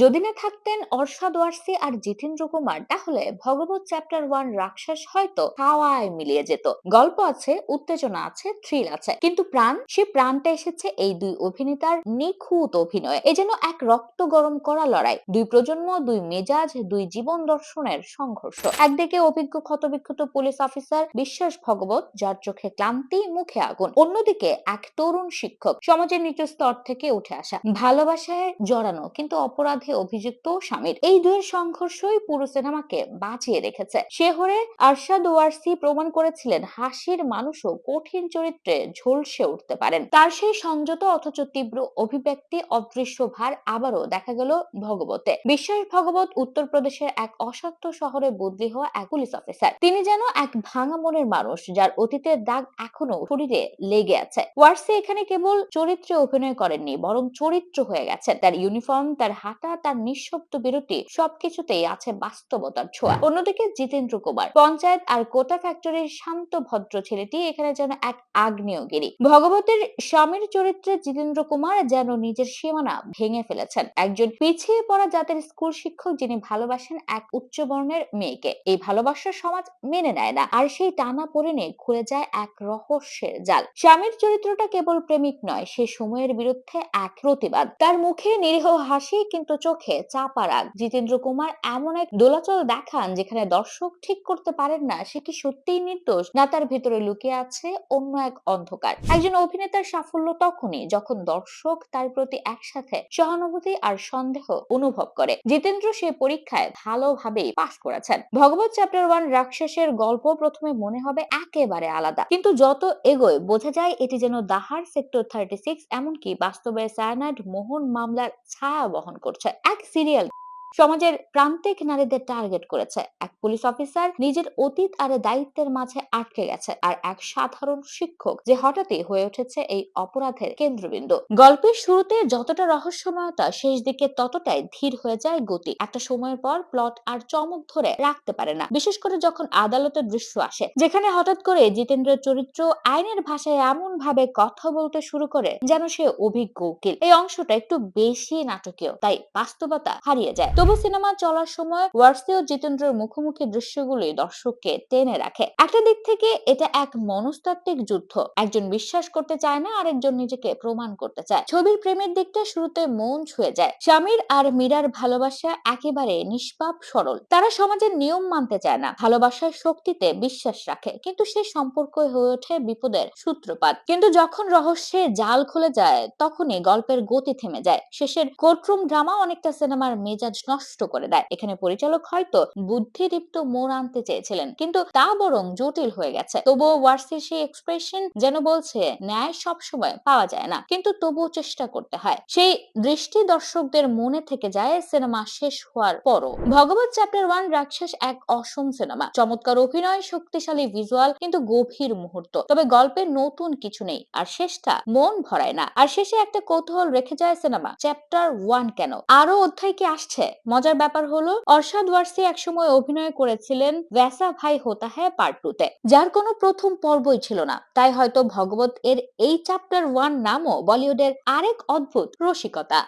যদি না থাকতেন অর্ষাদ ওয়ারসি আর জিতেন্দ্র কুমার, তাহলে ভগবত চ্যাপ্টার ওয়ান রাক্ষস হয়তো হাওয়ায় মিলিয়ে যেত। গল্প আছে, উত্তেজনা আছে থ্রিল আছে। কিন্তু প্রাণ? সে প্রাণটা এসেছে এই দুই অভিনেতার নিখুঁত অভিনয়ে। এ যেন এক রক্ত গরম করা লড়াই। দুই প্রজন্ম, দুই মেজাজ, দুই জীবন দর্শনের সংঘর্ষ। একদিকে অভিজ্ঞ ক্ষতবিক্ষত পুলিশ অফিসার বিশ্বাস ভগবত, যার চোখে ক্লান্তি, মুখে আগুন। অন্যদিকে এক তরুণ শিক্ষক, সমাজের নিচু স্তর থেকে উঠে আসা। ভালোবাসায় জড়ানো, কিন্তু অপরাধে অভিযুক্ত স্বামীর। এই দুয়ের সংঘর্ষই পুরো সিনেমাকে বাঁচিয়ে রেখেছে। শেহরে আরশাদ ওয়ারসি প্রমাণ করেছিলেন, হাসির মানুষও কঠিন চরিত্রে ঝলসে উঠতে পারেন। তার সেই সংযত অথচ তীব্র অভিব্যক্তি, অদৃশ্য ভার আবারও দেখা গেল ভগবতে। বিশ্বাস ভগবত উত্তরপ্রদেশের এক অসত্য শহরে বদলি হওয়া এক পুলিশ অফিসার। তিনি যেন এক ভাঙা মনের মানুষ, যার অতীতের দাগ এখনও শরীরে লেগে আছে। ওয়ারসি এখানে কেবল চরিত্রে অভিনয় করেননি, বরং চরিত্র হয়ে গেছে তার ইউনিফর্ম তার হাঁটা তার নিঃশব্দ বিরতি সবকিছুতেই আছে বাস্তবতার ছোঁয়া। অন্যদিকে জিতেন্দ্র কুমার, পঞ্চায়েত আর কোটা ফ্যাক্টরির শান্ত ভদ্র ছেলেটি এখানে যেন এক আগ্নেয়গিরি। ভগবতের স্বামীর চরিত্রে জিতেন্দ্র কুমার যেন নিজের সীমানা ভেঙে ফেলেছেন। একজন পিছিয়ে পড়া জাতের স্কুল শিক্ষক যিনি ভালোবাসেন এক উচ্চ বর্ণের মেয়েকে। এই ভালোবাসার সমাজ মেনে নেয় না আর সেই টানা পড়েনে খুলে যায় এক রহস্যের জাল। স্বামীর চরিত্রটা কেবল প্রেমিক নয়, সে সময়ের বিরুদ্ধে এক প্রতিবাদ। তার মুখে নিরীহ হাসি কিন্তু চোখে চাপা রাগ জিতেন্দ্র কুমার এমন এক দোলাচল দেখান যেখানে দর্শক ঠিক করতে পারেন না, সে কি সত্যিই নির্দোষ? না, তার ভেতরে লুকিয়ে আছে অন্য এক অন্ধকার। একজন অভিনেতার সাফল্য তখনই যখন দর্শক তার প্রতি একসাথে সহানুভূতি আর সন্দেহ অনুভব করে। জিতেন্দ্র সে পরীক্ষায় ভালোভাবেই পাশ করেছেন। ভগবত চ্যাপ্টার ওয়ান রাক্ষসের গল্প প্রথমে মনে হবে একেবারে আলাদা। কিন্তু যত এগোয়, বোঝা যায় এটি যেন দাহার সেক্টর থার্টি সিক্স এমনকি বাস্তবে সায়ানাইড মোহন মামলার ছায়া বহন করছে। এক সিরিয়াল সমাজের প্রান্তিক নারীদের টার্গেট করেছে। এক পুলিশ অফিসার নিজের অতীত আর দায়িত্বের মাঝে আটকে গেছে আর এক সাধারণ শিক্ষক যে হঠাৎই হয়ে উঠেছে এই অপরাধের কেন্দ্রবিন্দু। গল্পের শুরুতে যতটা রহস্যময়তা, শেষ দিকে ততটাই ধীর হয়ে যায় গতি। একটা সময়ের পর প্লট আর চমক ধরে রাখতে পারে না। বিশেষ করে যখন আদালতের দৃশ্য আসে, যেখানে হঠাৎ করে জিতেন্দ্রের চরিত্র আইনের ভাষায় এমন ভাবে কথা বলতে শুরু করে যেন সে অভিজ্ঞ উকিল। এই অংশটা একটু বেশি নাটকীয়, তাই বাস্তবতা হারিয়ে যায়। তবু সিনেমা চলার সময় ওয়ার্সি ও জিতেন্দ্রের মুখোমুখি দৃশ্যগুলি দর্শককে টেনে রাখে। একটা দিক থেকে এটা এক মনস্তাত্ত্বিক যুদ্ধ। একজন বিশ্বাস করতে চায় না, আরেকজন নিজেকে প্রমাণ করতে চায়। ছবির প্রেমের দিকটা শুরুতে মন ছুঁয়ে যায়। স্বামীর আর মীরার ভালোবাসা একেবারে নিষ্পাপ, সরল। তারা সমাজের নিয়ম মানতে চায় না, ভালোবাসার শক্তিতে বিশ্বাস রাখে। কিন্তু সে সম্পর্ক হয়ে ওঠে বিপদের সূত্রপাত। কিন্তু যখন রহস্যে জাল খুলে যায়, তখনই গল্পের গতি থেমে যায়। শেষের কোর্টরুম ড্রামা অনেকটা সিনেমার মেজাজ নষ্ট করে দেয়। এখানে পরিচালক হয়তো বুদ্ধিদীপ্ত মোড় আনতে চেয়েছিলেন, কিন্তু তা বরং জটিল হয়ে গেছে। তবুও ওয়ার্সির সেই এক্সপ্রেশন যেন বলছে, ন্যায় সবসময় পাওয়া যায় না। কিন্তু তবুও চেষ্টা করতে হয়। সেই দৃষ্টি দর্শকদের মনে থেকে যায় সিনেমা শেষ হওয়ার পরও। ভগবত চ্যাপ্টার ওয়ান রাক্ষস এক অসম সিনেমা। চমৎকার অভিনয়, শক্তিশালী ভিজুয়াল কিন্তু গভীর মুহূর্ত। তবে গল্পের নতুন কিছু নেই, আর শেষটা মন ভরায় না। আর শেষে একটা কৌতূহল রেখে যায় সিনেমা। চ্যাপ্টার ওয়ান কেন? আরও অধ্যায় কি আসছে? মজার ব্যাপার হলো অর্ষাদ ওয়ার্সি একসময় অভিনয় করেছিলেন ভ্যাসা ভাই হোতা হ্যায় পার্ট টু তে। যার কোনো প্রথম পর্বই ছিল না। তাই হয়তো ভগবত এর এই চ্যাপ্টার ওয়ান নামও বলিউডের আরেক অদ্ভুত রসিকতা।